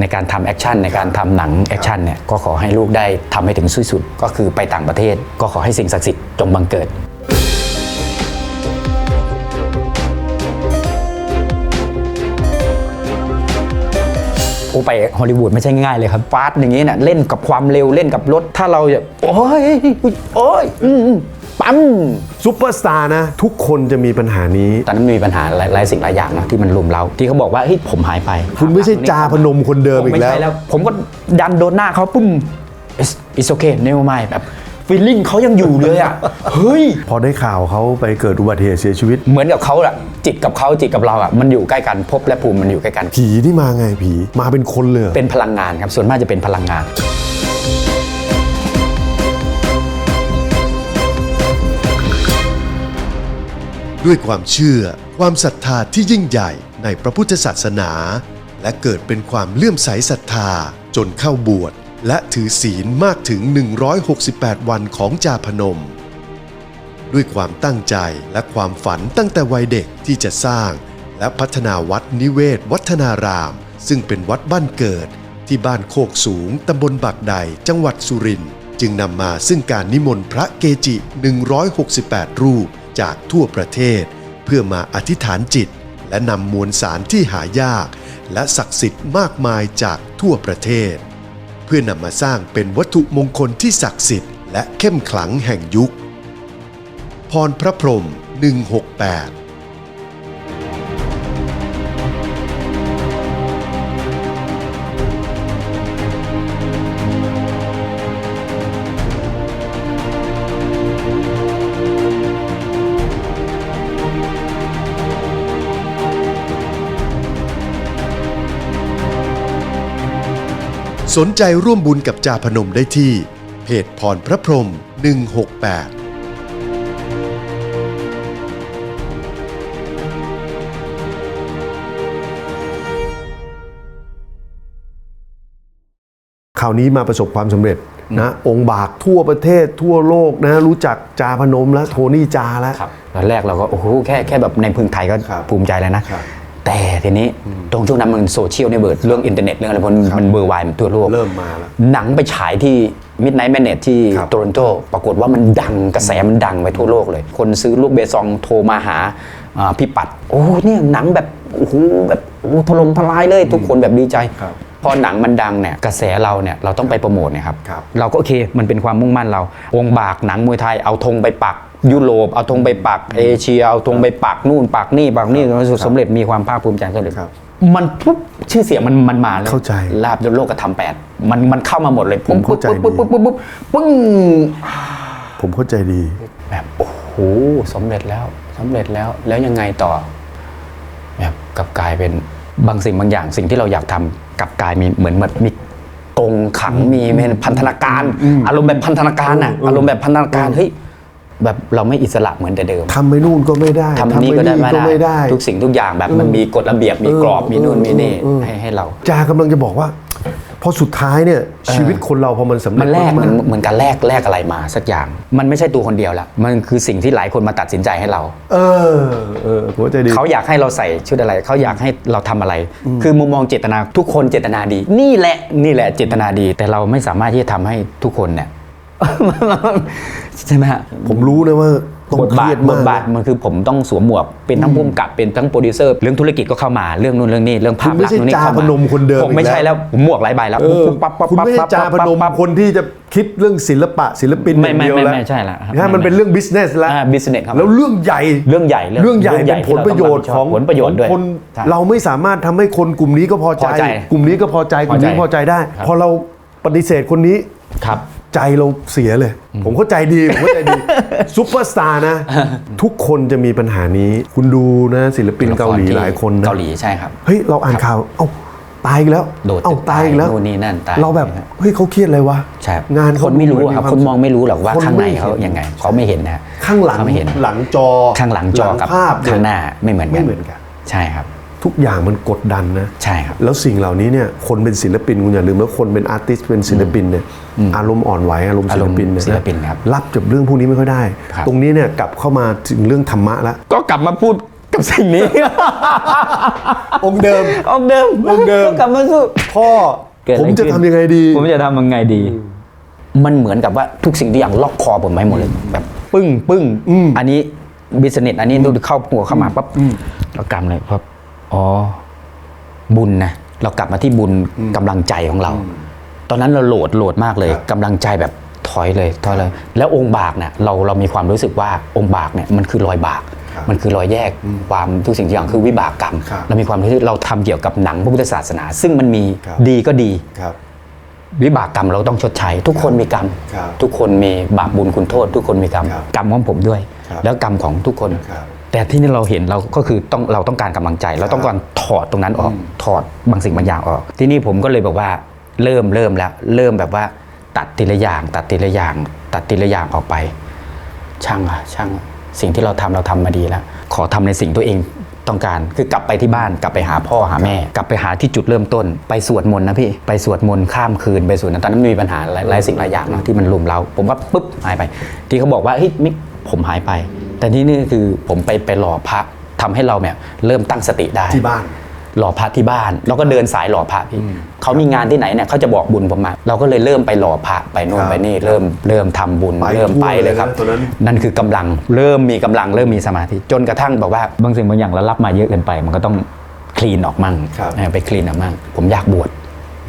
ในการทำแอคชั่นในการทำหนังแอคชั่นเนี่ยก็ขอให้ลูกได้ทำให้ถึงที่สุดก็คือไปต่างประเทศ ก็ขอให้สิ่งศักดิ์สิทธิ์จงบังเกิดโอ้ไปฮอลลีวูดไม่ใช่ง่ายเลยครับฟาสอย่างนี้เนี่ยเล่นกับความเร็วเล่นกับรถ ถ้าเราจะโอ้ยโอ้ยอืม ปั๊มซูเปอร์สตาร์นะ ทุกคนจะมีปัญหานี้ ตอนนั้นมีปัญหาหลายหลายสิ่งหลายอย่างนะที่มันรุมเราที่เขาบอกว่าเฮ้ยผมหายไปคุณไม่ใช่จาพนมคนเดิมผมอีไม่กแล้วใช่แล้ว ผมก็ดันโดนหน้าเขาปุ้ม it's it's okay never mind แบบฟีลลิ่งเขายังอยู่เลยอะ เฮ้ย พอได้ข่าวเขาไปเกิดอุบัติเหตุเสียชีวิต เหมือนกับเขาอะจิตกับเขาจิตกับเราอะมันอยู่ใกล้กันภพและภูมิมันอยู่ใกล้กัน ผีที่มาไงผีมาเป็นคนเลยเหรอ เป็นพลังงานครับ ส่วนมากจะเป็นพลังงาน ด้วยความเชื่อ ความศรัทธาที่ยิ่งใหญ่ในพระพุทธศาสนา และเกิดเป็นความเลื่อมใสศรัทธาจนเข้าบวชและถือศีลมากถึง 168 วันของจาพนม ด้วยความตั้งใจและความฝันตั้งแต่วัยเด็กที่จะสร้าง และพัฒนาวัดนิเวศ วัฒนาราม ซึ่งเป็นวัดบ้านเกิด ที่บ้านโคกสูงตำบลบักใดจังหวัดสุรินทร์จึงนำมาซึ่งการนิมนต์พระเกจิ 168 รูป จากทั่วประเทศ เพื่อมาอธิษฐานจิต และนำมวลสารที่หายาก และศักดิ์สิทธิ์มากมายจากทั่วประเทศ เพื่อนำมาสร้างเป็นวัตถุมงคลที่ศักดิ์สิทธิ์และเข้มขลังแห่งยุค พรพระพรหม168 สนใจร่วมบุญกับจาพนมได้ที่ เพจพรพระพรหม168ข่าวนี้มาประสบความสำเร็จนะองค์บากทั่วประเทศทั่วโลกนะรู้จักจาพนมและโทนี่จาแล้วครับตอนแรกเราก็โอ้โหแค่แค่แบบในพึ่งไทยก็ครับภูมิใจแล้วนะครับ แต่ทีนี้ตรงช่วงนั้นมันโซเชียลเนี่ยเบิดเรื่องอินเทอร์เน็ตเรื่องอะไรพวกนี้มันเบอร์ไวมันทั่วโลกเริ่มมาแล้วหนังไปฉายที่ Midnight Madness ที่ครับโตรอนโตปรากฏว่ามันดังกระแสมันดังไปทั่วโลกเลย คนซื้อลูกเบซองโทรมาหาอ่าพี่ปัด โอ้เนี่ยหนังแบบโอ้โหแบบโอ้ถล่มทลายเลย ทุกคนแบบดีใจครับพอหนังมันดังเนี่ยกระแสเราเนี่ยเราต้องไปโปรโมทเนี่ยครับครับ เราก็โอเคมันเป็นความมุ่งมั่นเรา องค์บากหนังมวยไทยเอาธงไปปัก ยุโรปเอาธงไปปักเอเชียเอาธงไปปักนู่นปักนี่ปักนี่จนสำเร็จมีความภาคภูมิใจสำเร็จครับมันปุ๊บชื่อเสียงมันมันมาแล้วเข้าใจลาบโลกกระทำแปดมันมันเข้ามาหมดเลยผมเข้าใจปุ๊บปุ๊บปุ๊บปุ๊บปุ๊บปึ้งผมเข้าใจดี แบบโอ้โหสำเร็จแล้วสำเร็จแล้วแล้วยังไงต่อแบบกลับกลายเป็นบางสิ่งบางอย่างสิ่งที่เราอยากทำกลับกลายมีเหมือนมันมีกรงขังมีเป็นพันธนาการ อารมณ์แบบพันธนาการอะอารมณ์แบบพันธนาการเฮ้ย แบบเราไม่อิสระเหมือนแต่เดิมทำไม่นู่นก็ไม่ได้ทำอันนี้ก็ได้ก็ไม่ได้ ทุกสิ่งทุกอย่างแบบมันมีกฎระเบียบมีกรอบมีนู่นมีนี่ให้ให้เรา จากำลังจะบอกว่าพอสุดท้ายเนี่ยชีวิตคนเราพอมันสำเร็มัจนแลกเหมืมาอนกเหมือนการแลกแลกอะไรมาสักอย่าง มันไม่ใช่ตัวคนเดียวละมันคือสิ่งที่หลายคนมาตัดสินใจให้เราๆเออเออผมเข้าใจดีเขาอยากให้เราใส่ชุดอะไร เขาอยากให้เราทำอะไร คือมุมมองเจตนาทุกคนเจตนาดี นี่แหละนี่แหละเจตนาดี แต่เราไม่สามารถที่จะทำให้ทุกคนเนี่ย ใช่ไหมฮะผมรู้นะว่าต้องบทเคบารีทยดบมาทกบาทมันคือผมต้องสวมหมวก เป็นทั้งผู้กำกับเป็นทั้งโปรดิวเซอร์เรื่องธุรกิจก็เข้ามาเรื่องนู่นเรื่องนี้เรื่องภาพคุณไม่ลักษใช่ณ์นู่นนี่เข้าจาพมานมคนเดิมผมไม่อีกแล้วใช่แล้วผมหมวกหลายใบแล้วเออปุ๊บปั๊บปั๊บคุณไม่ใช่ปั๊บจาพนมปั๊บ คนที่จะคิดเรื่องศิลปะศิลปินไม่อย่างเดียวไม่แล้วไม่ใช่ละครับนะมันเป็นเรื่องบิสเนสแล้วอ่า business ครับ แล้วเรื่องใหญ่ เรื่องใหญ่เรื่องใหญ่เรื่องใหญ่เป็นผลประโยชน์ที่ของเราต้องรับผิดชอบผลประโยชน์ด้วยของคนใช่ เราไม่สามารถทำให้คนกลุ่มนี้ก็พอใจ พอใจกลุ่มนี้ก็พอใจกลุ่มนี้พอใจพอใจได้ ครับ พอเราปฏิเสธคนนี้ ครับ ใจเราเสียเลย ผมเข้าใจดี ผมเข้าใจดีซุปเปอร์สตาร์นะ ทุกคนจะมีปัญหานี้ คุณดูนะศิลปินเกาหลีหลายคนนะเกาหลีใช่ครับ เฮ้ย เราอ่านข่าว เอ้าตายอีกแล้วโดดเอ้าตึกตายอีกแล้วตายนู่นนี่นั่นตายเราแบบเฮ้ยเขาเครียดอะไรวะใช่งานคนไม่รู้อะครับดูคนมองไม่รู้หรอกว่าคนข้างในไม่เขาห็นยังไงเขาไม่เห็นนะข้างหลังเขาไม่เห็นหลังจอข้างหลังจอกับภาพข้างหน้าไม่เหมือนกันไม่เหมือนกันใช่ครับ ทุกอย่างมันกดดันนะใช่ครับแล้วสิ่งเหล่านี้เนี่ยคนเป็นศิลปินคุณอย่าลืมว่าคนเป็นอาร์ติสเป็นศิลปินเนี่ยอารมณ์อ่อนไหวอารมณ์ศิลปินเนี่ยอารมณ์ศิลปินครับรับจากเรื่องพวกนี้ไม่ค่อยได้ครับตรงนี้เนี่ยกลับเข้ามาถึงเรื่องธรรมะแล้วก็กลับมาพูดกับสิ่งนี้ องค์เดิมองค์เดิมองค์เดิมกลับมาสู้พ่อเกิดผอะไรมจะขึ้นทำยังไงดี ผมจะทำยังไงดี มันเหมือนกับว่าทุกสิ่งทุกอย่างล็อกคอผมไว้หมดเลยแบบปึ้งปึ้งอันนี้บิสเนสอันนี้ดูเข้าหัวเข้ามาปั๊บเรากำเลยปั๊บ อ๋อ บุญนะ เรากลับมาที่บุญกำลังใจของเรา ตอนนั้นเราโหลดโหลดมากเลยกำลังใจแบบถอยเลยถอยเลย แล้วองค์บากเนี่ยเราเรามีความรู้สึกว่าองค์บากเนี่ยมันคือรอยบากครับมันคือรอยแยกความทุกสิ่งทุกอย่างคือวิบากกรรมครับเรามีความรู้สึกเราทำเกี่ยวกับหนังพระพุทธศาสนา ซึ่งมันมีครับดีก็ดีครับวิบากกรรมเราต้องชดใช้ ทุกคนมีกรรมครับทุกคนมีบาปบุญคุณโทษ ทุกคนมีกรรมครับกรรมของผมด้วยครับแล้วกรรมของทุกคนครับ แต่ที่นี่เราเห็นเราก็คือต้องเราต้องการกำลังใจ เราต้องการถอดตรงนั้นออก ถอดบางสิ่งบางอย่างออก ที่นี่ผมก็เลยบอกว่าเริ่มเริ่มแล้ว เริ่มแบบว่าตัดทีละอย่าง ตัดทีละอย่าง ตัดทีละอย่างออกไป ช่างอะช่างอะสิ่งที่เราทำเราทำมาดีแล้ว ขอทำในสิ่งตัวเองต้องการคือกลับไปที่บ้านกลับไปหาพ่อหาแม่ กลับไปหาที่จุดเริ่มต้น ไปสวดมนต์นะพี่ไปสวดมนต์ข้ามคืนไปสวดนะตอนนั้นมีปัญหาหลายหลายสิ่งหลายอย่างเนอะที่มันรุมเรา ผมก็ปุ๊บหายไป ที่เขาบอกว่าเฮ้ยมิกผมหายไป แต่ที่นี่คือผมไปไปหล่อพระทำให้เราเนี่ยเริ่มตั้งสติได้ที่บ้าน หล่อพระที่บ้าน แล้วก็เดินสายหล่อพระพี่เขามีงานที่ไหนเนี่ยเขาจะบอกบุญผมมา เราก็เลยเริ่มไปหล่อพระไปโน่นครับไปนี่เริ่มเริ่มทำบุญไปเริ่มไปเลยครับทั่วเลยนะตอนนั้นนั่นคือกำลังเริ่มมีกำลังเริ่มมีสมาธิจนกระทั่งบอกว่าบางสิ่งบางอย่างเรารับมาเยอะเกินไป มันก็ต้องคลีนออกมั่งครับนะไปคลีนออกมั่งผมอยากบวช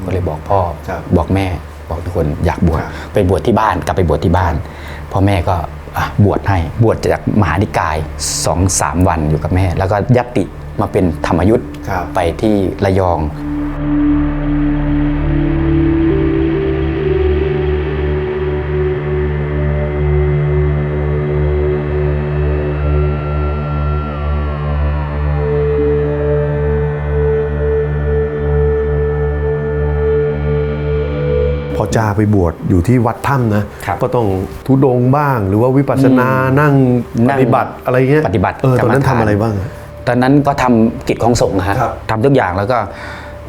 ก็เลยบอกพ่อครับบอกแม่บอกทุกคนอยากบวชครับไปบวชที่บ้านกลับไปบวชที่บ้านพ่อแม่ก็อะ บวชให้บวชจากมหานิกายสองสามวันอยู่กับแม่ แล้วก็ยัตติมาเป็นธรรมยุทธ์ครับไปที่ระยอง จาไปบวชอยู่ที่วัดถ้ำนะครับก็ต้องทุดงค์บ้าง หรือว่าวิปัสสนานั่งนั่ปงฏิบัติอะไรเงี้ยปฏิบัติเออกรตรมอนนั้นฐานทำอะไรบ้างอะตอนนั้นก็ทำกิจของสงฆ์ฮะครับทำทุกอย่างแล้วก็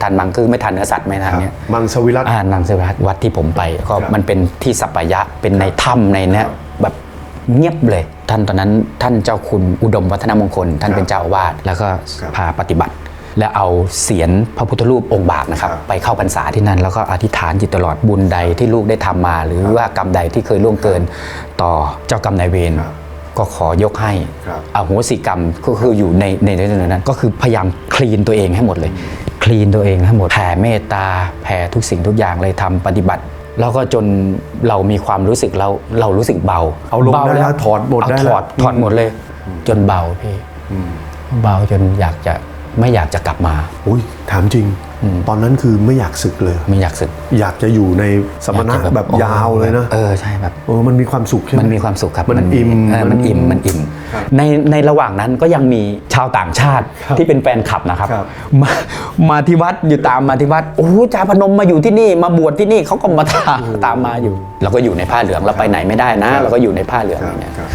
ทานมังคือไม่ทานเนื้อสัตว์ไม่ทานเนี่ยมังสวิรัตอ่านางเสวัสวัดที่ผมไป ก็ครับมันเป็นที่สัปปายะเป็นในถ้ำในเนี้ยแบบเงียบเลย ท่านตอนนั้นท่านเจ้าคุณอุดมวัฒนมงคล ท่านเป็นเจ้าอาวาสแล้วก็ครับพาปฏิบัติ และเอาเสียนพระพุทธรูปองค์บากนะครับครับ ไปเข้าพรรษาที่นั่นแล้วก็อธิษฐานจิตตลอดบุญใดที่ลูกได้ทำมา หรือว่ากรรมใดที่เคยล่วงเกินต่อเจ้ากรรมนายเวรครับก็ขอยกให้ครับอโหสิกรรมก็คืออยู่ในในในนั้น ก็คือพยายามคลีนตัวเองให้หมดเลย คลีนตัวเองให้หมดแผ่เมตตาแผ่ทุกสิ่งทุกอย่างเลยทำปฏิบัติ แล้วก็จนเรามีความรู้สึกเราเรารู้สึกเบา เอาลงบได้แล้วถอดหมดเาได้ถแล้วอดถอดหมดเลย จนเบาพี่เบาจนอยากจะ ไม่อยากจะกลับมา อุ้ยถามจริง ตอนนั้นคือไม่อยากศึกเลย ไม่อยากสึก อยากจะอยู่ในสมณะอยากจแบบยาวเลยนะ เออใช่แบบเออมันมีความสุขใช่ไหมมันมีความสุขครับ มันอิ่มเออมันอิ่มมันอิ่มครับในในระหว่างนั้นก็ยังมีชาวต่างชาติที่เป็นแฟนคลับนะครับครับมามาที่วัดอยู่ตามมาที่วัดโอ้โหจาพนมมาอยู่ที่นี่ มาบวชที่นี่เขาก็มาตามตามมาอยู่ เราก็อยู่ในผ้าเหลืองเราไปไหนไม่ได้นะ เราก็อยู่ในผ้าเหลืองครับอย่างเงี้ยครับ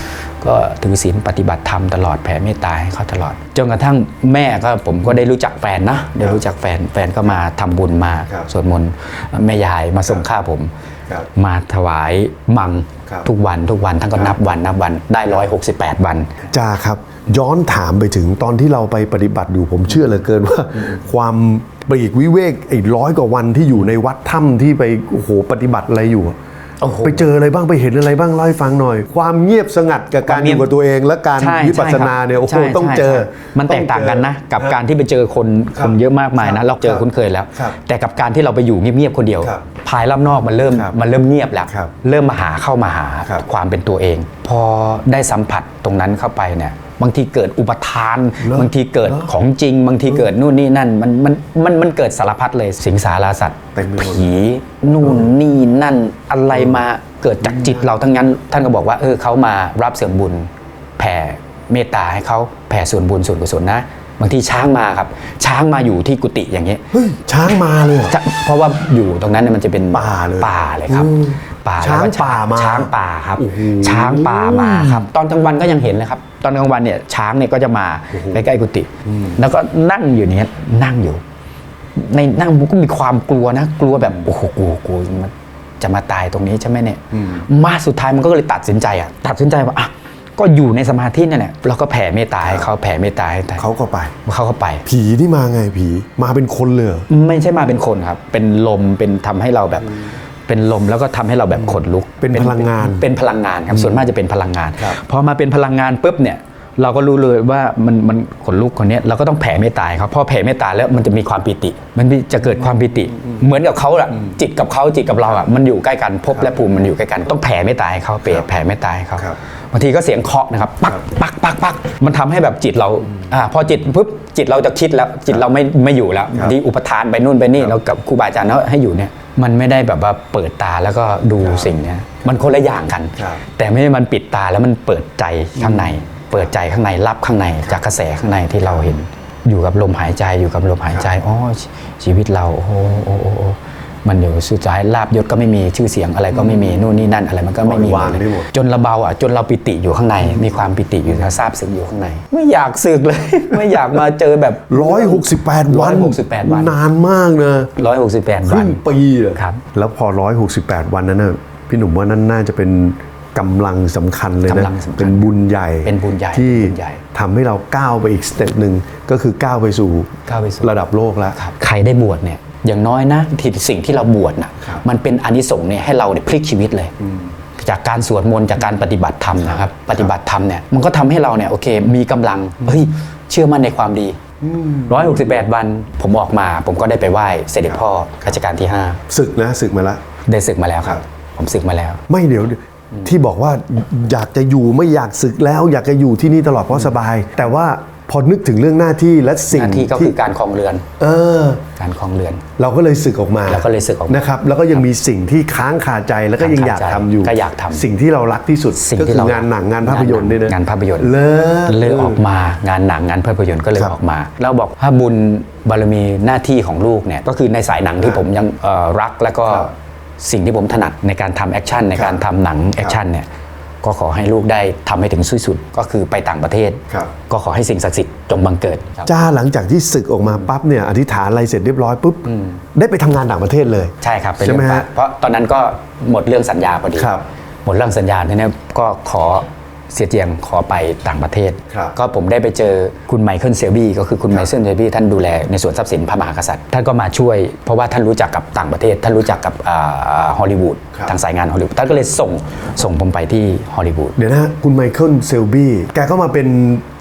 ก็ถือศีลปฏิบัติธรรมตลอดแผ่เมตตาให้เขาตลอด จนกระทั่งแม่ก็ผมก็ได้รู้จักแฟนนะได้รู้จักแฟนแฟนก็มาทำบุญมาครับสวดมนต์แม่ยายมาส่งข้าวผมครับมาถวายมังครับทุกวันทุกวันท่านก็นับวันนับวันได้ร้อยหกสิบแปดวันจ้าครับย้อนถามไปถึงตอนที่เราไปปฏิบัติอยู่ผมเชื่อเหลือเกินว่า ความปลีกวิเวกไอ้ร้อยกว่าวันที่อยู่ในวัดถ้ำที่ไปโอ้โหปฏิบัติอะไรอยู่อะ โอ้โห ไปเจออะไรบ้างไปเห็นอะไรบ้างเล่าให้ฟังหน่อย ความเงียบสงัดกับการความอเงียบยู่กับตัวเองและการใช่วิปัสสนาเนี่ยโอ้โหใช่ต้องใช่เจอ ใช่มันแตกต่างกันนะ กับการที่ไปเจอคนครับคนเยอะมากมายครันะบเราเจอครับคุ้นเคยแล้ว ครับแต่กับการที่เราไปอยู่เงียบๆคนเดียว ครับภายรอบนอกมันเริ่มครับมันเริ่มเงียบแล้ว ครับเริ่มมาหาเข้ามาหาครับ ความเป็นตัวเอง พอได้สัมผัสตรงนั้นเข้าไปเนี่ย บางทีเกิดอุปทานเหรอบางทีเกิดเหรอของจริง บางทีเกิดนู่นนี่นั่น มันมันมันมันเกิดสารพัดเลยสิงสาราสัตว์เต็มไปหมดผีนู่นนี่นั่นอะไรมาเกิดจากจิตเราทั้งนั้น ท่านก็บอกว่าเออเขามารับส่วนบุญแผ่เมตตาให้เขาแผ่ส่วนบุญส่วนกุศลนะบางทีช้างมาครับ ช้างมาอยู่ที่กุฏิอย่างเงี้ยเฮ้ยช้างมาเลยเหรอจะเพราะว่าอยู่ตรงนั้นเนี่ยมันจะเป็นป่าเลยป่าเลยครับอืม ป่าช้างแล้วก็ป่ามาช้างป่าครับโอ้โหช้างป่ามาครับ ตอนกลางวันก็ยังเห็นเลยครับ ตอนกลางวันเนี่ยช้างเนี่ยก็จะมาใกล้ๆกุฏิแล้วก็นั่งอยู่เนี้ยนั่งอยู่ ในนั่งผมก็มีความกลัวนะ กลัวแบบโอ้โหกลัวกลัวมันจะมาตายตรงนี้ใช่ไหมเนี่ยมาสุดท้ายมันก็เลยตัดสินใจอะตัดสินใจว่าอะก็อยู่ในสมาธินั่นแหละเราก็แผ่เมตตาให้เขาแผ่เมตตาให้เขาก็ไปเขาก็ไป ผีที่มาไงผีมาเป็นคนเลยเหรอไม่ใช่มาเป็นคนครับ เป็นลมเป็นทำให้เราแบบ เป็นลมแล้วก็ทำให้เราแบบขนลุกเป็นพลังงานเป็นพลังงานครับส่วนมากจะเป็นพลังงานครับพอมาเป็นพลังงานปุ๊บเนี่ยเราก็รู้เลยว่ามันมันขนลุกคนเนี้ยเราก็ต้องแผ่เมตตาให้เขาพอแผ่เมตตาแล้วมันจะมีความปิติ มันมีจะเกิดความปิติ เหมือนกับเขาอะจิตกับเขาจิตกับเราอะมันอยู่ใกล้กันภพและภูมิมันอยู่ใกล้กัน ต้องแผ่เมตตาให้เขาเปรแผ่เมตตาให้เขาครับบางทีก็เสียงเคาะนะครับ ปักปักปักปักมันทำให้แบบจิตเราอ่าพอจิตปุ๊บจิตเราจะคิดแล้วจิตเราไม่ไม่อยู่แล้วครับดีอุปทานไปนู่นไปนี่แล้วกับครูบาอาจารย์เขาให้อยู่เนี่ย มันไม่ได้แบบว่าเปิดตาแล้วก็ดูสิ่งเนี้ยมันคนละอย่างกันครับแต่ไม่ใช่มันปิดตาแล้วมันเปิดใจข้างใน เปิดใจข้างในรับข้างในจากกระแสข้างในที่เราเห็น อยู่กับลมหายใจอยู่กับลมหายใจอ๋อชชีวิตเราโอ้โหโอ้โหโอ้โห มันอยู่สุดท้ายลาบยศก็ไม่มีชื่อเสียงอะไรก็ไม่มีนู่นนี่นั่นอะไรมันก็ไม่มีวางได้หมดจนเราเบาอะจนเราปิติอยู่ข้างใน มีความปิติอยู่ซาบซึ้งอยู่ข้างใน ไม่อยากสึกเลย ไม่อยากมาเจอแบบร้อยหกสิบแปดวัน168วันนานมากนะร้อยหกสิบแปดควัรึ่นงปีอะครับแล้วพอร้อยหกสิบแปดวันนั้นน่ะพี่หนุ่มว่านั่นน่าจะเป็นกำลังสำคัญเลยนะกำลังสำคัญเป็นบุญใหญ่เป็นบุญใหญ่ที่เป็นบุญใหญ่ทำให้เราก้าวไปอีกสเต็ปหนึ่งก็คือก้าวไปสู่ก้าวไปสู่ระดับโลกแล้วครับใครได้บวชเนี่ย อย่างน้อยนะที่สิ่งที่เราบวชน่ะครับมันเป็นอานิสงส์เนี่ยให้เราเนี่ยพลิกชีวิตเลย จากการสวดมนต์จากการปฏิบัติธรรมนะครับปฏิบัติธรรมเนี่ยมันก็ทำให้เราเนี่ยโอเค มีกำลังเฮ้ยเชื่อมั่นในความดีร้อยหกสิบแปดวันผมออกมา ผมก็ได้ไปไหว้เสด็จพ่อรัชกาลที่ศึกนะศึกมาแล้ว5ได้ศึกมาแล้วครับ ผมศึกมาแล้ว ไม่เดี๋ยวที่บอกว่าอยากจะอยู่ไม่อยากศึกแล้ว อยากจะอยู่ที่นี่ตลอดเพราะสบาย แต่ว่า พอนึกถึงเรื่องหน้าที่และหสิ่งน้าที่ก็คือการคลองเรือน เออ การคลองเรือน เราก็เลยศึกออกมาเราก็เลยสึกออกมานะครับ แล้วก็ยังมีสิ่งที่ค้างคาใจแล้วก็ยังอยากทำอยู่ก็อยากทำสิ่งที่เรารักที่สุดสิ่งก็ที่คือเรางานหนังงานภาพยนตร์นี่นะงานภาพยนตร์เลิศเลยออกมางานหนังงานภาพยนตร์ก็เลยครับออกมา เราบอกถ้าบุญบารมีหน้าที่ของลูกเนี่ยก็คือในสายหนังที่ผมยังเอ่อรักแล้วก็ครับสิ่งที่ผมถนัดในการทำแอคชั่นในการทำหนังแอคชั่นเนี่ย ก็ขอให้ลูกได้ทำให้ถึงที่สุดก็คือไปต่างประเทศครับก็ขอให้สิ่งศักดิ์สิทธิ์จงบังเกิดครับจ้าหลังจากที่ศึกออกมาปั๊บเนี่ยอธิษฐานอะไรเสร็จเรียบร้อยปุ๊บได้ไปทำงานต่างประเทศเลย ใช่ครับเป็นใช่ไหมเรื่องฮะฝากเพราะตอนนั้นก็หมดเรื่องสัญญาพอดีครับหมดเรื่องสัญญาเนี่ยก็ขอ เสียเจียงขอไปต่างประเทศ ครับก็ผมได้ไปเจอคุณไมเคิลเซลบี้ก็คือคุณไมเคิลเซลบี้ท่านดูแลในส่วนทรัพย์สินพระมหากษัตริย์ ท่านก็มาช่วยเพราะว่าท่านรู้จักกับต่างประเทศ ท่านรู้จักกับฮอลลีวูดครับ ทางสายงานฮอลลีวูดท่านก็เลยส่งส่งผมไปที่ฮอลลีวูด เดี๋ยวนะฮะคุณไมเคิลเซลบี้แกก็มาเป็น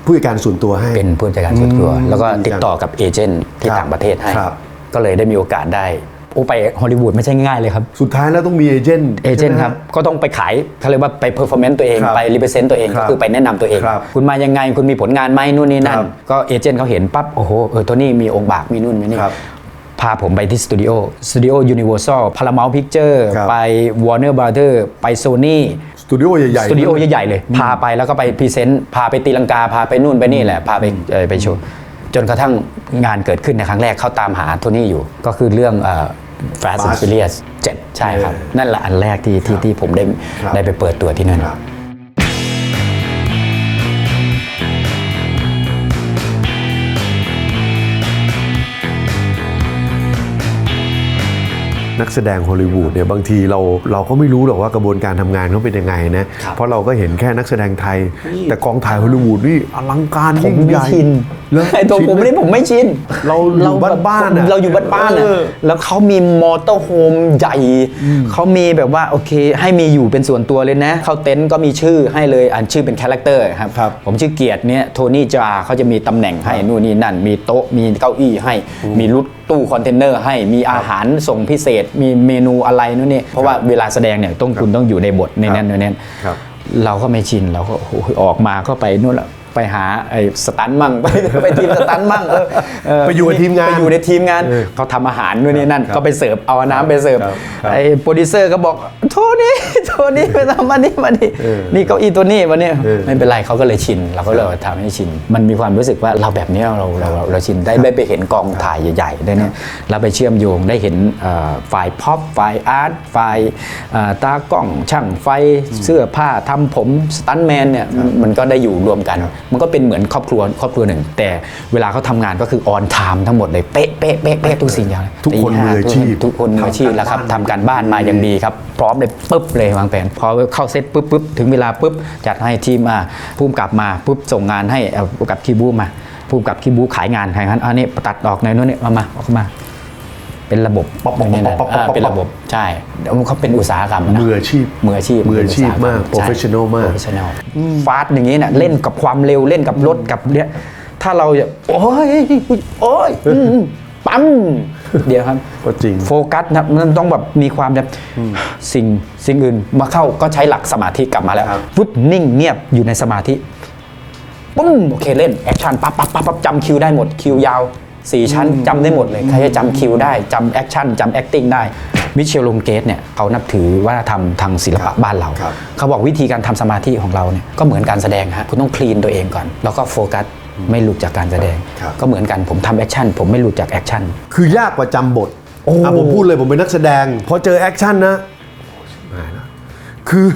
ผู้จัดการส่วนตัวให้ เป็นผู้จัดการส่วนตัว อืมแล้วก็ติดต่อกับเอเจนต์ที่ครับต่างประเทศให้ ครับก็เลยได้มีโอกาสได้ โอ้ไปฮอลลีวูดไม่ใช่ง่ายเลยครับ สุดท้ายแล้วต้องมีเอเจนต์เอเจนต์ครับ ก็ต้องไปขายเขาเรียกว่าไปเพอร์ฟอร์แมนซ์ตัวเองครับไปรีเ e ซนต์ตัวเองครัก็บคือไปแนะนำตัวเองครับคุณมายังไง คุณมีผลงานไหมนู่นนี่นั่คนรับก็เอเจนต์เขาเห็นปั๊บ โอ้โห เออตัวนี้มีองค์บาก มีนู่นมีนี่ครับพาผมไปที่สตูดิโอ สตูดิโอยูนิเวอร์แซลพาราเมลพิกเจอร์ครับไปวอร์เนอร์บราเ h อร์ไปโซนี่สตูดิโอใหญ่สๆตูดิโอใหญ่ๆเลย พาไปแล้วก็ไปพรีเซนต์ พาไปตีลังกา พาไปนู่นไปนี่แหละ พาไปเอ่อไปโชว์ จนกระทั่งงานเกิดขึ้นในครั้งแรกเขาตามหาโทนี่อยู่ ก็คือเรื่องเอ่อ Fast and Fast Furious 7ใช่ครับ นั่นแหละอันแรกที่ที่ที่ผมได้ครับได้ไปเปิดตัวที่นั่น นักแสดงฮอลลีวูดเนี่ยบางทีเราเราก็ไม่รู้หรอกว่ากระบวนการทำงานเขาเป็นยังไงนะครับเพราะเราก็เห็นแค่นักแสดงไทย แต่กองถ่ายฮอลลีวูดนี่อลังการผมยิ่งไม่ใหญ่ชินเหรอไอ้ตัวชินผมไหมนี่ผมไม่ชิน เราอยู่แบบบ้านๆน่ะเราอยู่บ้านๆน่ะเออแล้วเขามีมอเตอร์โฮมใหญ่ เขามีแบบว่าโอเค ให้มีอยู่เป็นส่วนตัวเลยนะ เขาเต็นท์ก็มีชื่อให้เลยอันชื่อเป็นคาแรคเตอร์ครับครับผมชื่อเกียรติเนี่ยโทนี่จาเขาจะมีตำแหน่งให้นู่นนี่นั่น มีโต๊ะมีเก้าอี้ให้มีรถ ตู้คอนเทนเนอร์ให้มีอาหารส่งพิเศษ มีเมนูอะไรนู่นนี่เพราะว่าเวลาแสดงเนี่ยต้องคุณต้องอยู่ในบทในนั้นในนั้นครับเราก็ไม่ชินเราก็โอ้โหออกมาก็ไปนู่นละ ไปหาไอ้สตันท์มั่ง ไปไปทีมสตันท์มั่งเออเไปอยู่กับทีมงานไปอยู่ในทีมงานเออเขาทำอาหารนู่นนี่นั่นครับก็ไปเสิร์ฟเอาน้ำไปเสิร์ฟครับครับไอ้โปรดิวเซอร์ก็บอกโทนี่โทนี่ไปทำมานี่มานี่เออนี่เก้าอี้ตัวนี้มาเนี่ยเออ ไม่เป็นไรเขาก็เลยชิน เราก็เลยทำให้ชิน มันมีความรู้สึกว่าเราแบบนี้เราเราเราเราชินได้ได้ไปเห็นกองถ่ายใหญ่ๆได้เนี่ยแล้วไปเชื่อมโยงได้เห็นเอ่อฝ่ายพ็อปฝ่ายอาร์ตฝ่ายเอ่อตากล้องช่างไฟเสื้อผ้าทำผมสตันท์แมนเนี่ยมันมันก็ได้อยู่รวมกันมันก็เป็นเหมือนครอบครัวครอบครัวหนึ่ง แต่เวลาเขาทำงานก็คือออนไทม์ทั้งหมดเลยเป๊ะเป๊ะเป๊ะเป๊ะทุกสิ่งอย่างเลยทุกคนตีห้มืออาชีพทุกคนมืออาชีพแล้วครับทำทำการการบ้านมาอย่างดีครับ พร้อมเลยปุ๊บเลยวางแผนพอเข้าเซตปุ๊บปุ๊บถึงเวลาปุ๊บจัดให้ทีมมาพุ่มกลับมาปุ๊บส่งงานให้เอาผู้กำกับคีบูมาผู้กำกับคีบูขายงานขายงานอันนี้ตัดออกในนู้นนี่มามาเอาเข้ามา เป็นระบบป๊อปป๊อปย่างนี้นะป๊อปป๊อปป๊อปอ่าเป็นระบบใช่เดี๋ยวเขาเป็นอุตสาหกรรมนะมืออาชีพมืออาชีพมืออาชีพมากใช่ professional มาก professional ฟาสต์อย่างนี้เนี่ยเล่นกับความเร็วเล่นกับรถกับเนี่ยถ้าเราจะโอ้ยโอ้ยอืมปั๊มเดี๋ยวครับก็จริงโฟกัสนะมันต้องแบบมีความแบบสิ่งสิ่งอื่นมาเข้าก็ใช้หลักสมาธิกลับมาแล้วครับปุ๊บนิ่งเงียบอยู่ในสมาธิปุ้มโอเคเล่นแอคชั่นปั๊บปั๊บปั๊บปั๊บจำคิวได้หมดคิวยาว สี่ชั้นจำได้หมดเลยใครจะจำคิวได้จำแอคชั่นจำแอคติ้งได้มิเชลลงเกตเนี่ยเขานับถือวัฒนธรรมทางศิลปะบ้านเราครับเขาบอกวิธีการทำสมาธิของเราเนี่ยก็เหมือนการแสดงฮะคุณต้องคลีนตัวเองก่อน แล้วก็โฟกัสไม่หลุดจากการแสดงครับก็เหมือนกันผมทำแอคชั่นผมไม่หลุดจากแอคชั่นคือยากกว่าจำบทโอ้อะผมพูดเลยผมเป็นนักแสดงพอเจอแอคชั่นนะโอ้ชิบหายแล้วคือ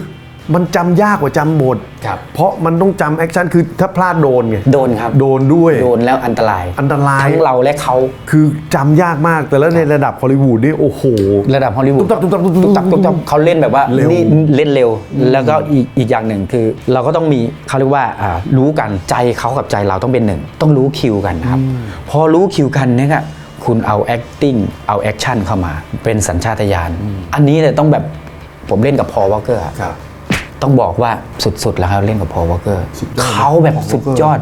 มันจำยากกว่าจำบท ครับ เพราะมันต้องจำแอคชั่นคือถ้าพลาดโดนไง โดนครับ โดนด้วย โดนแล้วอันตราย อันตราย ทั้งเราและเขา คือจำยากมากแต่แล้วในระดับฮอลลีวูดนี่โอ้โห ระดับฮอลลีวูดตุ๊บตับตุ๊บตับตุ๊บตับตุ๊บตับตุ๊บตับเขาเล่นแบบว่าเร็ว นี่เล่นเร็ว แล้วก็อีกอีกอย่างหนึ่งคือ เราก็ต้องมีเขาเรียกว่าอ่ารู้กันใจเขากับใจเราต้องเป็นหนึ่ง ต้องรู้คิวกันนะครับ พอรู้คิวกันเนี่ยก็คุณเอา acting เอา action เข้ามา เป็นสัญชาตญาณ อันนี้เนี่ยต้องแบบผมเล่นกับพอวอเกอร์ ครับ ต้องบอกว่าสุดๆ แล้วครับเล่นกับพอวอเกอร์สุดยอดนะเขาแบบ Paul สุด Walker ยอด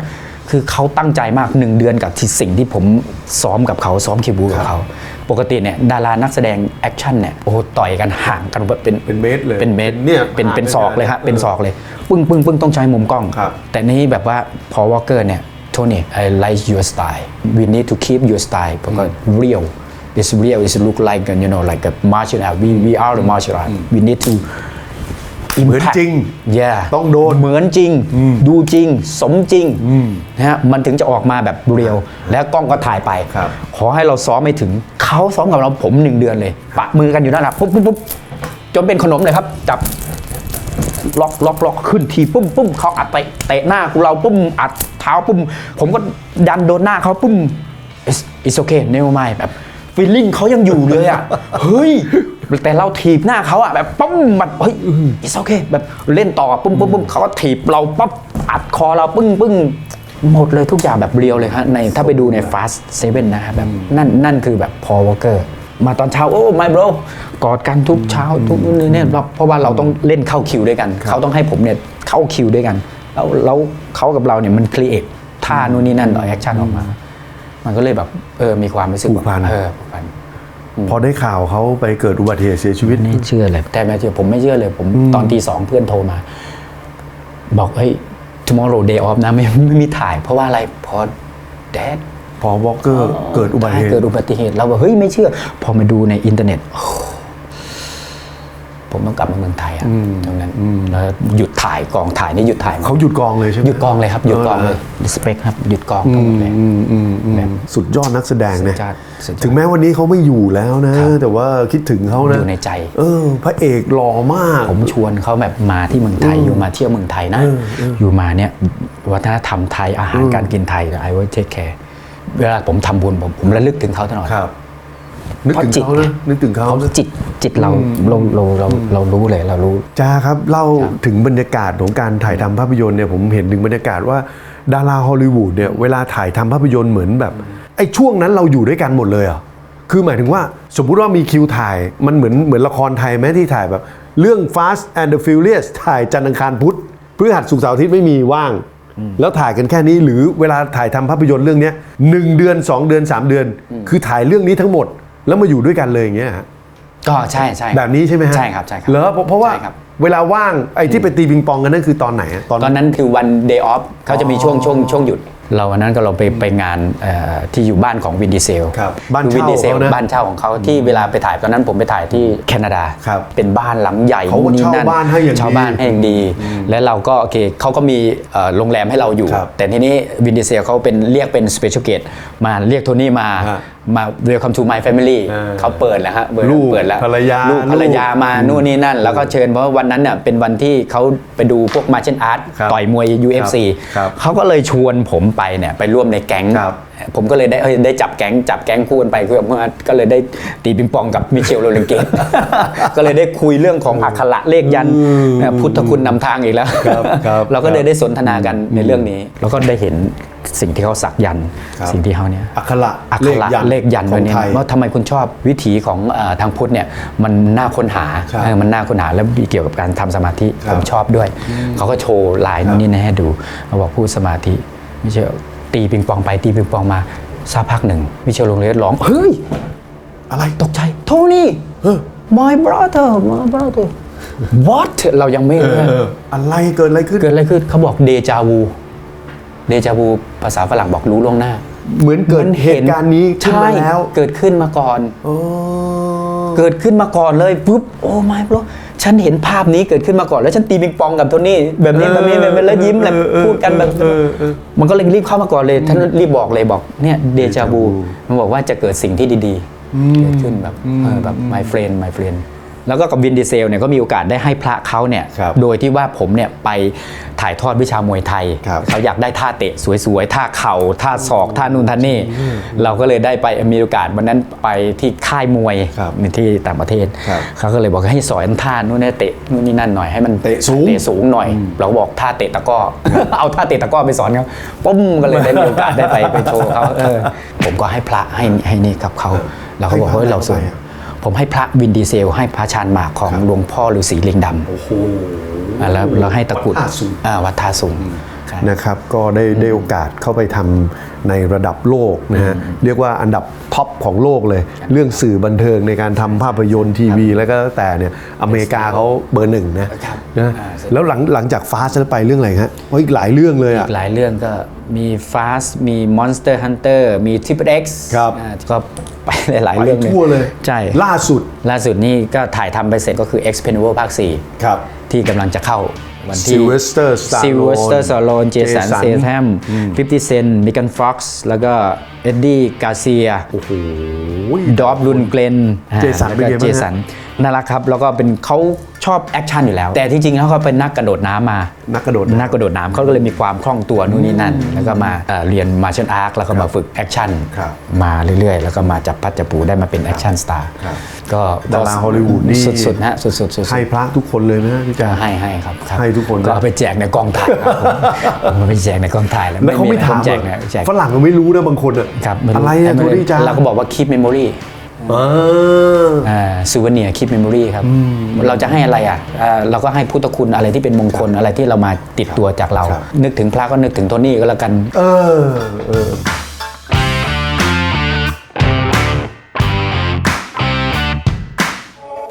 คือเขาตั้งใจมากหนึ่งเดือนกับที่สิ่งที่ผมซ้อมกับเขาซ้อมคิวบูกับเขา ปกติเนี่ยดารานักแสดงแอคชั่นเนี่ยโอ้โหต่อยกันห่างกันแบบเป็นเป็นเมตรเลยเป็นเมตรเนี่ยเป็นเป็นห่างกันศอกเลยฮะเออเป็นศอกเลยปึ้งปึ้งปึ้งต้องใช้มุมกล้องครับแต่นี่แบบว่าพอวอเกอร์เนี่ยโทนี่ I like your style we need to keep your style เพราะว่า real it's real it's look like you know like a martial art we we are the martial art we need to เหมือน impact จริง yeah ต้องโดน เหมือนจริง ดูจริง สมจริงนะฮะ มันถึงจะออกมาแบบเรียว แล้วกล้องก็ถ่ายไปครับขอให้เราซ้อมไม่ถึง เขาซ้อมกับเราผมหนึ่งเดือนเลย ปะมือกันอยู่นั่นแหละปุ๊บปุ๊บปุ๊บจนเป็นขนมเลยครับ จับล็อกล็อกล็อกขึ้นทีปุ้มปุ้มเขาอัดไปเตะหน้ากูเราปุ้มอัดเท้าปุ้ม ผมก็ดันโดนหน้าเขาปุ้ม it's it's okay never mind แบบฟีลลิ่งเขายังอยู่เลยอะ เฮ้ย แต่เราถีบหน้าเขาอะแบบปุ้มมันเฮ้ย it's okay แบบเล่นต่อปุ้มปุ้มปุ้มเขาก็ถีบเราปั๊บอัดคอเราปึ้งปึ้งหมดเลยทุกอย่างแบบเรียวเลยฮะในถ้าไปดูใน Fast Seven นะครับแบบนั่นนั่นคือแบบพอวอเกอร์มาตอนเช้า โอ้ my bro กอดกันทุกเช้าทุกนี่เนี่ยเพราะว่าเราต้องเล่นเข้าคิวด้วยกัน เขาต้องให้ผมเนี่ยเข้าคิวด้วยกัน แล้วแล้วเขากับเราเนี่ยมันครีเอทท่านู่นนี่นั่นแอคชั่นออกมา มันก็เลยแบบเออมีความรู้สึกผูกพันเออผูกพัน พอได้ข่าวเขาไปเกิดอุบัติเหตุเสียชีวิต ไม่เชื่อเลย แต่ไม่เชื่อผมไม่เชื่อเลย ผมตอนตีสองเพื่อนโทรมา บอกเฮ้ย tomorrow day off นะไม่ไม่มีถ่าย เพราะว่าอะไรเพราะแดดพอวอลเกอร์เกิดอุบัติเหตุเกิดอุบัติเหตุเราบอกเฮ้ยไม่เชื่อ พอมาดูในอินเทอร์เน็ตโอ้ ผมต้องกลับมาเมืองไทยอะตรงนั้นแล้วหยุดถ่ายกองถ่ายนี่หยุดถ่ายหมดเขาหยุดกองเลยใช่ไหมหยุดกองเลยครับหยุดกองเลยสเปคครับหยุดกองทั้งหมดเลยอืมอืมอืมแบบสุดยอดนักแสดงนะสุดยอดสุดยอดถึงแม้วันนี้เขาไม่อยู่แล้วนะ แต่ว่าคิดถึงเขานะอยู่ในใจ เออ พระเอกหล่อมาก ผมชวนเขาแบบมาที่เมืองไทยอยู่มาเที่ยวเมืองไทยนะอยู่มาเนี่ยวัฒนธรรมไทยอาหารการกินไทยไอ้ว่าเทคแคร์เวลาผมทำบุญผมผมระลึกถึงเขาตลอดครับ นึกถึงเขานะนึกถึงเขาเขานะ จิตจิตเราเราเราเราเรารู้เลยเรารู้จ้าครับเล่าถึงบรรยากาศของการถ่ายทำภาพยนตร์เนี่ยผมเห็นถึงบรรยากาศว่าดาราฮอลลีวูดเนี่ยเวลาถ่ายทำภาพยนตร์เหมือนแบบไอ้ช่วงนั้นเราอยู่ด้วยกันหมดเลยเหรอะคือหมายถึงว่าสมมุติว่ามีคิวถ่ายมันเหมือนเหมือนละครไทยไหมที่ถ่ายแบบ เรื่อง Fast and the Furious ถ่ายจันทร์อังคารพุธพฤหัสศุกร์เสาร์อาทิตย์ไม่มีว่าง แล้วถ่ายกันแค่นี้หรือเวลาถ่ายทำภาพยนตร์เรื่องเนี้ยหนึ่งเดือนสองเดือนสามเดือน คือถ่ายเรื่องนี้ทั้งหมด แล้วมาอยู่ด้วยกันเลยอย่างเงี้ยฮะก็ใช่ใช่ แบบนี้ใช่ไหมฮะใช่ครับใช่ครับเหรอเพราะเพราะว่าใช่ครับ เวลาว่างไอ้ที่ไปตีปิงปองกันนั่นคือตอนไหนอะตอน ตอนนั้นคือวัน day off เขาจะมีช่วงช่วงช่วงหยุด เราวันนั้นก็เราไปไปงานเอ่อที่อยู่บ้านของวินดีเซลครับบ้านวินเช่าดีเซลเขานะบ้านเช่าของเขาที่เวลาไปถ่ายตอนนั้นผมไปถ่ายที่แคนาดาครับเป็นบ้านหลังใหญ่เขาก็นู่นนี่เช่านั่นบ้านให้อย่างดีเช่าบ้านให้อย่างดี และเราก็โอเคเขาก็มีเอ่อโรงแรมให้เราอยู่ครับแต่ทีนี้วินดีเซลเขาเป็นเรียกเป็นสเปเชียลเกตมาเรียกโทนี่มาฮะมา welcome to my family เออเขาเปิดแล้วฮะเปิดลูกเปิดแล้วภรรยาลูกภรรยามานู่นนี่นั่น แล้วก็เชิญเพราะว่าวันนั้นเนี่ยเป็นวันที่เขาไปดูพวกมาเชนอาร์ตครับต่อยมวย UFC ครับเขาก็เลยชวนผมไปเนี่ยไปร่วมในแก๊งครับผมก็เลยได้เอ้ยได้จับแก๊งจับแก๊งคู่กันไปคือเมื่อก็เลยได้ตีปิงปองกับมิเชลโรเลนเกตก็เลยได้คุยเรื่องของอักขระเลขยันต์นะพุทธคุณนำทางอีกแล้วครับครับเราก็เลยได้สนทนากันในเรื่องนี้ แล้วก็ได้เห็นสิ่งที่เขาสักยันต์ครับสิ่งที่เขาเนี่ยอักขระอักขระเลขยันต์ขไว้องเนี่ยไทยว่าทำไมคุณชอบวิถีของเอ่อทางพุทธเนี่ยมันน่าค้นหาครับเออมันน่าค้นหาแล้วเกี่ยวกับการทำสมาธิครับผมชอบด้วย เขาก็โชว์ลายนู่นนี่นะให้ดูเขาบอกพูดสมาธิไม่ใช่ตีปิงปองไปตีปิงปองมาสักพักหนึ่งมิเชลลงเลสร้องเฮ้ยอะไรตกใจโทนี่เออ my brother my brother what เรายังไม่เอออะไรเกิดอะไรขึ้นเกิดอะไรขึ้นเขาบอกเดจาวูเดจาวูภาษาฝรั่งบอกรู้ล่วงหน้า เหมือนเกิดเหตุการณ์นี้ขึ้นใช่มาแล้ว เกิดขึ้นมาก่อนโอ้เกิดขึ้นมาก่อนเลยปุ๊บโอ้ไม่บร ฉันเห็นภาพนี้เกิดขึ้นมาก่อน แล้วฉันตีปิงปองกับโทนี่แบบนี้แบบนี้แบบนี้แล้วยิ้มแล้วพูดกันแบบมันก็เลยรีบเข้ามาก่อนเลย ท่านรีบบอกเลยบอกเนี่ยเดจาบูมันบอกว่าจะเกิดสิ่งที่ดีๆเกิดขึ้นแบบเออแบบ my friend my friend แล้วก็กับวินดีเซลเนี่ยก็มีโอกาสได้ให้พระเขาเนี่ยครับโดยที่ว่าผมเนี่ยไปถ่ายทอดวิชามวยไทยครับเขาอยากได้ท่าเตะสวยๆ ท่าเข่าท่าศอก ท่านู่นท่านี่ เราก็เลยได้ไปมีโอกาสวันนั้นไปที่ค่ายมวยครับในที่ต่างประเทศครับเขาก็เลยบอกให้สอนท่านู่นนี่เตะนู่นนี่นั่นหน่อยให้มันเตะสูงเตะสูงหน่อย เราก็บอกท่าเตะตะกร้อเอาท่าเตะตะกร้อไปสอนเขาปุ้มก็เลยได้มีโอกาสได้ไปไปโชว์เขาเออผมก็ให้พระให้ให้นี่กับเขาเราก็บอกให้พระเฮ้ยเราสวยอะไรอะ ผมให้พระวินดีเซล ให้พระชานหมากของหลวงพ่อฤาษีลิงดำโอ้โหอะแล้วเราให้ตะกรุดวัดท่าสูง อ่าวัดท่าสูงครับนะครับก็ได้ได้โอกาสเข้าไปทำในระดับโลกนะฮะเรียกว่าอันดับท็อปของโลกเลย เรื่องสื่อบันเทิงในการทำภาพยนตร์ทีวี แล้วก็แล้วแต่เนี่ยอเมริกาเขาเบอร์หนึ่งนะครับนะอ่าแล้วหลังหลังจากฟาสแล้วไปเรื่องอะไรฮะเพราะอีกหลายเรื่องเลยอีอะกหลายเรื่องก็มี Fast มี Monster Hunter มี Triple X ครับอ่าก็ไปหลาย ๆ เรื่องไปทั่วเลยใช่ล่าสุด ล่าสุดนี่ก็ถ่ายทำไปเสร็จก็คือ Expendable ภาค4ครับที่กำลังจะเข้า วันที่ Sylvester Stallone ซิลเวสเตอร์สโลนเจสัน Jason เซแ a ม50 Cent Megan Fox แล้วก็เอ็ดดี้กาเซียโอ้โหดอบลุนเกลนเจสันเป็นไงบ้างฮะเจสันน่ารักครับ แล้วก็เป็นเขา ชอบแอคชั่นอยู่แล้ว แต่ที่จริงแล้วเขาเป็นนักกระโดดน้ำมา นักกระโดดนักกระโดดน้ำเขาก็เลยมีความคล่องตัวนู่นนี่นั่น แล้วก็มาเอ่อเรียนมาเช l อาร์คแล้วก็มาฝึกแอคชั่นครับมาเรื่อยๆ แล้วก็มาจับพัดจับปูได้มาเป็นแอคชั่นสตาร์ครับก็ดาราฮอลลีวูดนี่สุดๆนะฮะสุดๆสุดๆให้พระทุกคนเลยไหมฮะพี่ก็จ๋าให้ให้ครับรับให้ทุกคนก็เอาไปแจกในกองถ่ายครับผมผมเอาไปแจกในกองถ่ายแล้วแล้วเขาไม่อะรถามผแจกเหรนะอแจกฝรั่งก็ไม่รู้นะบางคนอะครับม่อะไรอะโทนี่จ้าเราก็บอกว่า keep memory อ่าอ่า ซูเวเนียคิดเมมโมรีครับ เราจะให้อะไรอะอ่าเราก็ให้พุทธคุณอะไรที่เป็นมงคลอะไรที่เรามาติดตัวจากเราครับนึกถึงพระก็นึกถึงโทนี่ก็แล้วกัน เออ